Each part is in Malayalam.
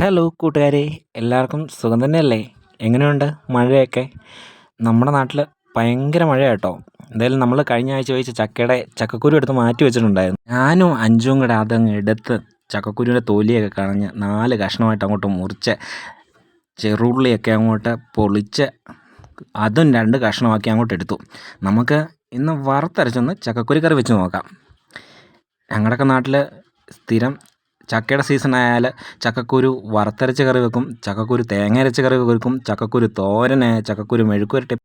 ഹലോ കൂട്ടുകാരെ എല്ലാവർക്കും സുഖം തന്നെയല്ലേ? എങ്ങനെയുണ്ട്? മഴയൊക്കെ? നമ്മുടെ നാട്ടിൽ ഭയങ്കര മഴ കേട്ടോ എന്തായാലും നമ്മൾ കഴിഞ്ഞ ആഴ്ച ചോദിച്ച ചക്കയുടെ ചക്കക്കുരു എടുത്ത് മാറ്റി വെച്ചിട്ടുണ്ടായിരുന്നു. ഞാനും അഞ്ചും കൂടെ അതങ്ങ് എടുത്ത് ചക്കക്കുരുവിന്റെ തൊലിയൊക്കെ കളഞ്ഞ് നാല് കഷ്ണമായിട്ട് അങ്ങോട്ട് മുറിച്ച് ചെറുള്ളിയൊക്കെ അങ്ങോട്ട് പൊളിച്ച് അതും രണ്ട് കഷ്ണമാക്കി അങ്ങോട്ട് എടുത്തു. നമുക്ക് ഇന്ന് വറുത്തരച്ചൊന്ന് ചക്കക്കുരു കറി വെച്ച് നോക്കാം. ഞങ്ങളുടെയൊക്കെ നാട്ടിൽ സ്ഥിരം ചക്കയുടെ സീസൺ ആയാൽ ചക്കക്കുരു വറുത്തരച്ച് കറി വെക്കും ചക്കക്കുരു തേങ്ങ അരച്ച് കറി വെക്കും ചക്കക്കുരു തോരന് ചക്കക്കുരു മെഴുക്കുരട്ടി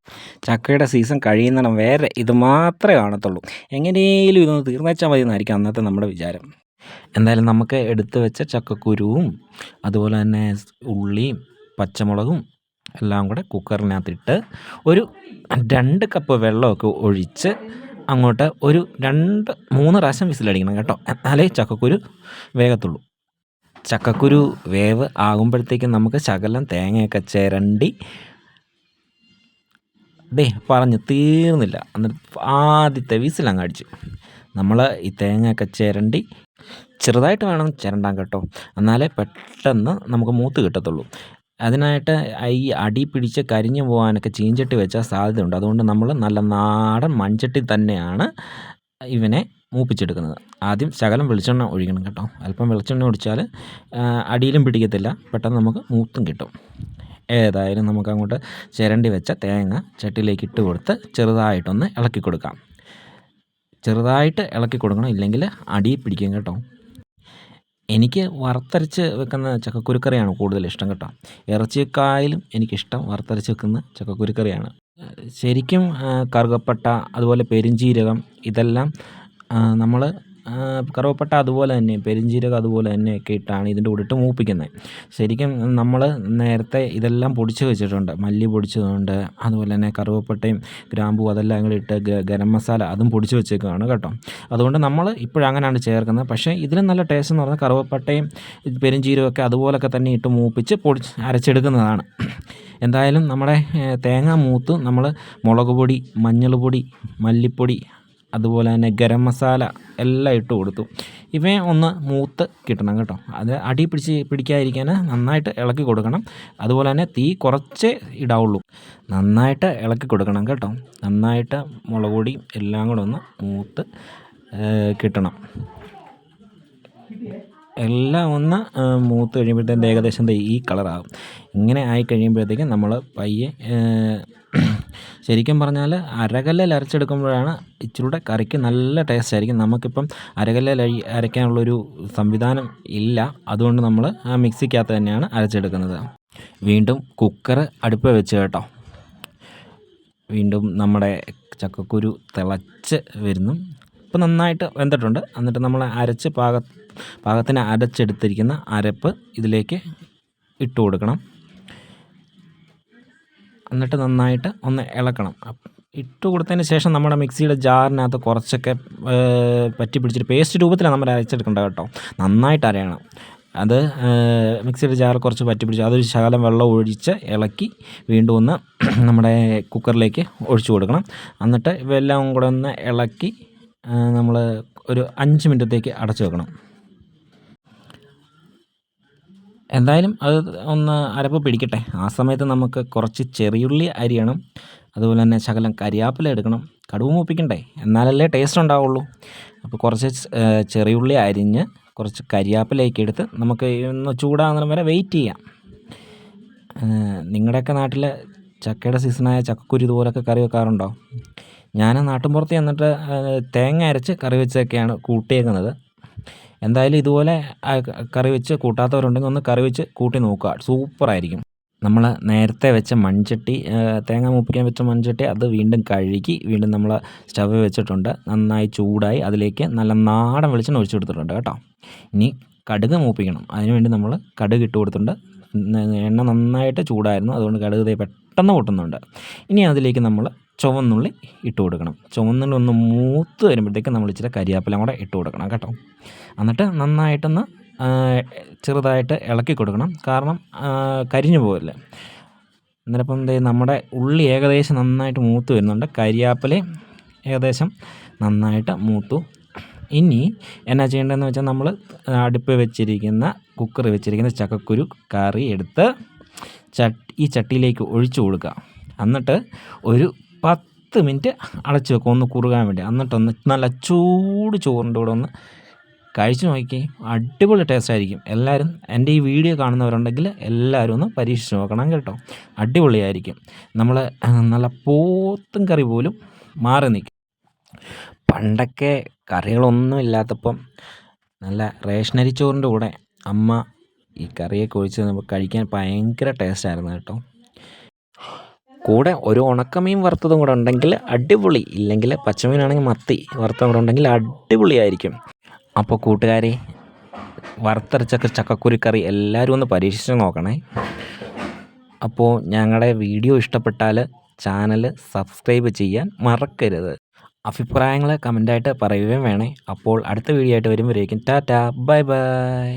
ചക്കയുടെ സീസൺ കഴിയുന്നിടം വേറെ ഇത് മാത്രമേ കാണത്തുള്ളൂ. എങ്ങനെയും ഇതൊന്ന് തീർന്നേച്ചാൽ മതി എന്നായിരിക്കും അന്നത്തെ നമ്മുടെ വിചാരം. എന്തായാലും നമുക്ക് എടുത്തു വെച്ച ചക്കക്കുരുവും അതുപോലെ തന്നെ ഉള്ളിയും പച്ചമുളകും എല്ലാം കൂടെ കുക്കറിനകത്തിട്ട് ഒരു രണ്ട് കപ്പ് വെള്ളമൊക്കെ ഒഴിച്ച് അങ്ങോട്ട് ഒരു രണ്ട് മൂന്ന് പ്രാവശ്യം വിസിലടിക്കണം കേട്ടോ. എന്നാലേ ചക്കക്കുരു വേഗത്തുള്ളൂ ചക്കക്കുരു വേവ് ആകുമ്പോഴത്തേക്കും നമുക്ക് ശകലം തേങ്ങയൊക്കെ ചിരണ്ടി ദേ പറഞ്ഞ് തീർന്നില്ല. എന്നിട്ട് ആദ്യത്തെ വിസിലങ്ങ് അടിച്ചു. നമ്മൾ ഈ തേങ്ങയൊക്കെ ചിരണ്ടി ചെറുതായിട്ട് വേണം ചിരണ്ടാൻ കേട്ടോ. എന്നാലേ പെട്ടെന്ന് നമുക്ക് മൂത്ത് കിട്ടത്തുള്ളൂ. അതിനായിട്ട് ഈ അടി പിടിച്ച് കരിഞ്ഞു പോകാനൊക്കെ ചീഞ്ചട്ടി വെച്ചാൽ സാധ്യതയുണ്ട്. അതുകൊണ്ട് നമ്മൾ നല്ല നാടൻ മൺചട്ടി തന്നെയാണ് ഇവനെ മൂപ്പിച്ചെടുക്കുന്നത്. ആദ്യം ശകലം വെളിച്ചെണ്ണ ഒഴിക്കണം കേട്ടോ. അല്പം വെളിച്ചെണ്ണ ഒഴിച്ചാൽ അടിയിലും പിടിക്കത്തില്ല. പെട്ടെന്ന് നമുക്ക് മൂത്തും കിട്ടും. ഏതായാലും നമുക്ക് അങ്ങോട്ട് ചിരണ്ടി വെച്ച തേങ്ങ ചട്ടിയിലേക്ക് ഇട്ട് കൊടുത്ത് ചെറുതായിട്ടൊന്ന് ഇളക്കി കൊടുക്കാം. ചെറുതായിട്ട് ഇളക്കി കൊടുക്കണം. ഇല്ലെങ്കിൽ അടി പിടിക്കും കേട്ടോ. എനിക്ക് വറുത്തരച്ച് വെക്കുന്ന ചക്കക്കുരുക്കറിയാണ് കൂടുതൽ ഇഷ്ടം കേട്ടോ. ഇറച്ചിക്കായാലും എനിക്കിഷ്ടം വറുത്തരച്ച് വെക്കുന്ന ചക്കക്കുരുക്കറിയാണ്. ശരിക്കും കറുകപ്പട്ട അതുപോലെ പെരുംജീരകം ഇതെല്ലാം നമ്മൾ കറുവപ്പട്ട അതുപോലെ തന്നെ പെരുംജീരകം അതുപോലെ തന്നെയൊക്കെ ഇട്ടാണ് ഇതിന്റെ കൂടെ ഇട്ട് മൂപ്പിക്കുന്നത്. ശരിക്കും നമ്മൾ നേരത്തെ ഇതെല്ലാം പൊടിച്ച് വെച്ചിട്ടുണ്ട്. മല്ലി പൊടിച്ചതുണ്ട് അതുപോലെ തന്നെ കറുവപ്പട്ടയും ഗ്രാമ്പൂ അതെല്ലാം കൂടി ഇട്ട് ഗരം മസാല അതും പൊടിച്ച് വെച്ചേക്കുകയാണ് കേട്ടോ. അതുകൊണ്ട് നമ്മൾ ഇപ്പോഴങ്ങനെയാണ് ചേർക്കുന്നത്. പക്ഷേ ഇതിന് നല്ല ടേസ്റ്റ് എന്ന് പറഞ്ഞാൽ കറുവപ്പട്ടയും പെരുംജീരകമൊക്കെ അതുപോലൊക്കെ തന്നെ ഇട്ട് മൂപ്പിച്ച് പൊടി അരച്ചെടുക്കുന്നതാണ്. എന്തായാലും നമ്മുടെ തേങ്ങ മൂത്ത് നമ്മൾ മുളക് പൊടി മഞ്ഞൾ പൊടി മല്ലിപ്പൊടി അതുപോലെ തന്നെ ഗരം മസാല എല്ലാം ഇട്ട് കൊടുത്തു. ഇവയെ ഒന്ന് മൂത്ത് കിട്ടണം കേട്ടോ. അത് അടി പിടിച്ച് പിടിക്കാതിരിക്കാൻ നന്നായിട്ട് ഇളക്കി കൊടുക്കണം. അതുപോലെ തന്നെ തീ കുറച്ചേ ഇടാവുള്ളൂ. നന്നായിട്ട് ഇളക്കി കൊടുക്കണം കേട്ടോ. നന്നായിട്ട് മുളക് പൊടിയും എല്ലാം കൂടെ ഒന്ന് മൂത്ത് കിട്ടണം. എല്ലാം ഒന്ന് മൂത്ത് കഴിയുമ്പോഴത്തേക്കും ഏകദേശം ഈ കളറാകും. ഇങ്ങനെ ആയി കഴിയുമ്പോഴത്തേക്കും നമ്മൾ പയ്യെ ശരിക്കും പറഞ്ഞാൽ അരകല്ലിൽ അരച്ചെടുക്കുമ്പോഴാണ് ഇച്ചിരൂടെ കറിക്ക് നല്ല ടേസ്റ്റ് ആയിരിക്കും. നമുക്കിപ്പം അരകല്ലിൽ അരയ്ക്കാനുള്ളൊരു സംവിധാനം ഇല്ല. അതുകൊണ്ട് നമ്മൾ ആ മിക്സിക്കകത്ത് തന്നെയാണ് അരച്ചെടുക്കുന്നത്. വീണ്ടും കുക്കർ അടുപ്പ് വെച്ച് കേട്ടോ. വീണ്ടും നമ്മുടെ ചക്കക്കുരു തിളച്ച് വരുന്നു. ഇപ്പം നന്നായിട്ട് വെന്തിട്ടുണ്ട്. എന്നിട്ട് നമ്മൾ അരച്ച് പാക പാകത്തിന് അരച്ചെടുത്തിരിക്കുന്ന അരപ്പ് ഇതിലേക്ക് ഇട്ട് കൊടുക്കണം. എന്നിട്ട് നന്നായിട്ട് ഒന്ന് ഇളക്കണം. ഇട്ട് കൊടുത്തതിന് ശേഷം നമ്മുടെ മിക്സിയുടെ ജാറിനകത്ത് കുറച്ചൊക്കെ പറ്റി പിടിച്ചിട്ട് പേസ്റ്റ് രൂപത്തിലാണ് നമ്മൾ അരച്ചെടുക്കേണ്ടത് കേട്ടോ. നന്നായിട്ട് അരയണം. അത് മിക്സിയുടെ ജാറിൽ കുറച്ച് പറ്റി പിടിച്ച് അതൊരു ശകലം വെള്ളം ഒഴിച്ച് ഇളക്കി വീണ്ടും ഒന്ന് നമ്മുടെ കുക്കറിലേക്ക് ഒഴിച്ചു കൊടുക്കണം. എന്നിട്ട് ഇവയെല്ലാം കൂടെ ഒന്ന് ഇളക്കി നമ്മൾ ഒരു അഞ്ച് മിനിറ്റത്തേക്ക് അടച്ചു വെക്കണം. എന്തായാലും അത് ഒന്ന് അരപ്പ് പിടിക്കട്ടെ. ആ സമയത്ത് നമുക്ക് കുറച്ച് ചെറിയുള്ളി അരിയണം. അതുപോലെ തന്നെ ശകലം കരിയാപ്പില എടുക്കണം. കടുവ് മൂപ്പിക്കണ്ടേ? എന്നാലല്ലേ ടേസ്റ്റ് ഉണ്ടാവുള്ളൂ. അപ്പോൾ കുറച്ച് ചെറിയുള്ളി അരിഞ്ഞ് കുറച്ച് കരിയാപ്പിലേക്ക് എടുത്ത് നമുക്ക് ഒന്ന് ചൂടാകുന്നതിന് വരെ വെയിറ്റ് ചെയ്യാം. നിങ്ങളുടെയൊക്കെ നാട്ടിൽ ചക്കയുടെ സീസണായ ചക്കക്കുരു ഇതുപോലൊക്കെ കറി വെക്കാറുണ്ടോ? ഞാൻ നാട്ടിൻപുറത്ത് ചെന്നിട്ട് തേങ്ങ അരച്ച് കറി വെച്ചൊക്കെയാണ് കൂട്ടിയേക്കുന്നത്. എന്തായാലും ഇതുപോലെ കറി വെച്ച് കൂട്ടാത്തവരുണ്ടെങ്കിൽ ഒന്ന് കറി വെച്ച് കൂട്ടി നോക്കുക. സൂപ്പറായിരിക്കും നമ്മൾ നേരത്തെ വെച്ച മൺചട്ടി തേങ്ങ മൂപ്പിക്കാൻ വെച്ച മൺചട്ടി അത് വീണ്ടും കഴുകി വീണ്ടും നമ്മൾ സ്റ്റവ് വെച്ചിട്ടുണ്ട്. നന്നായി ചൂടായി അതിലേക്ക് നല്ല നാടൻ വെളിച്ചെണ്ണ ഒഴിച്ചു കൊടുത്തിട്ടുണ്ട് കേട്ടോ. ഇനി കടുക് മൂപ്പിക്കണം. അതിനുവേണ്ടി നമ്മൾ കടുക് ഇട്ട് കൊടുത്തിട്ടുണ്ട്. എണ്ണ നന്നായിട്ട് ചൂടായിരുന്നു. അതുകൊണ്ട് കടുക് പെട്ടെന്ന് പൊട്ടുന്നുണ്ട്. ഇനി അതിലേക്ക് നമ്മൾ ചുവന്നുള്ളി ഇട്ട് കൊടുക്കണം. ചുവന്നുള്ളി ഒന്ന് മൂത്ത് വരുമ്പോഴത്തേക്ക് നമ്മൾ ഇച്ചിരി കരിയാപ്പില കൂടെ ഇട്ട് കൊടുക്കണം കേട്ടോ. എന്നിട്ട് നന്നായിട്ടൊന്ന് ചെറുതായിട്ട് ഇളക്കി കൊടുക്കണം. കാരണം കരിഞ്ഞു പോകല്ലേ അന്നേരം എന്തേ നമ്മുടെ ഉള്ളി ഏകദേശം നന്നായിട്ട് മൂത്ത് വരുന്നുണ്ട്. കരിയാപ്പിലയും ഏകദേശം നന്നായിട്ട് മൂത്തു. ഇനി എന്നാ ചെയ്യേണ്ടതെന്ന് വെച്ചാൽ നമ്മൾ അടുപ്പ് വെച്ചിരിക്കുന്ന കുക്കറിൽ വെച്ചിരിക്കുന്ന ചക്കക്കുരു കറി എടുത്ത് ചട്ടി ഈ ചട്ടിയിലേക്ക് ഒഴിച്ചു കൊടുക്കുക. എന്നിട്ട് ഒരു പത്ത് മിനിറ്റ് അടച്ചു വെക്കും ഒന്ന് കുറുകാൻ വേണ്ടി. എന്നിട്ടൊന്ന് നല്ല ചൂട് ചോറിന്റെ കൂടെ ഒന്ന് കഴിച്ചു നോക്കി. അടിപൊളി ടേസ്റ്റ് ആയിരിക്കും. എല്ലാവരും എന്റെ ഈ വീഡിയോ കാണുന്നവരുണ്ടെങ്കിൽ എല്ലാവരും ഒന്ന് പരീക്ഷിച്ച് നോക്കണം കേട്ടോ. അടിപൊളിയായിരിക്കും. നമ്മൾ നല്ല പോത്തും കറി പോലും മാറി നിൽക്കും. പണ്ടൊക്കെ കറികളൊന്നും ഇല്ലാത്തപ്പം നല്ല റേഷനരി ചോറിന്റെ കൂടെ അമ്മ ഈ കറിയൊക്കെ ഒഴിച്ച് നമുക്ക് കഴിക്കാൻ ഭയങ്കര ടേസ്റ്റായിരുന്നു കേട്ടോ. കൂടെ ഒരു ഉണക്കമീൻ വറുത്തതും കൂടെ ഉണ്ടെങ്കിൽ അടിപൊളി. ഇല്ലെങ്കിൽ പച്ചമീനാണെങ്കിൽ മത്തി വറുത്തതും കൂടെ ഉണ്ടെങ്കിൽ അടിപൊളിയായിരിക്കും. അപ്പോൾ കൂട്ടുകാരെ വറുത്തരച്ചക്ക ചക്കക്കുരു കറി എല്ലാവരും ഒന്ന് പരീക്ഷിച്ച് നോക്കണേ. അപ്പോൾ ഞങ്ങളുടെ വീഡിയോ ഇഷ്ടപ്പെട്ടാൽ ചാനൽ സബ്സ്ക്രൈബ് ചെയ്യാൻ മറക്കരുത്. അഭിപ്രായങ്ങൾ കമന്റായിട്ട് പറയുകയും വേണേ. അപ്പോൾ അടുത്ത വീഡിയോ ആയിട്ട് വരുമ്പോഴേക്കും ടാറ്റാ ബൈ ബൈ.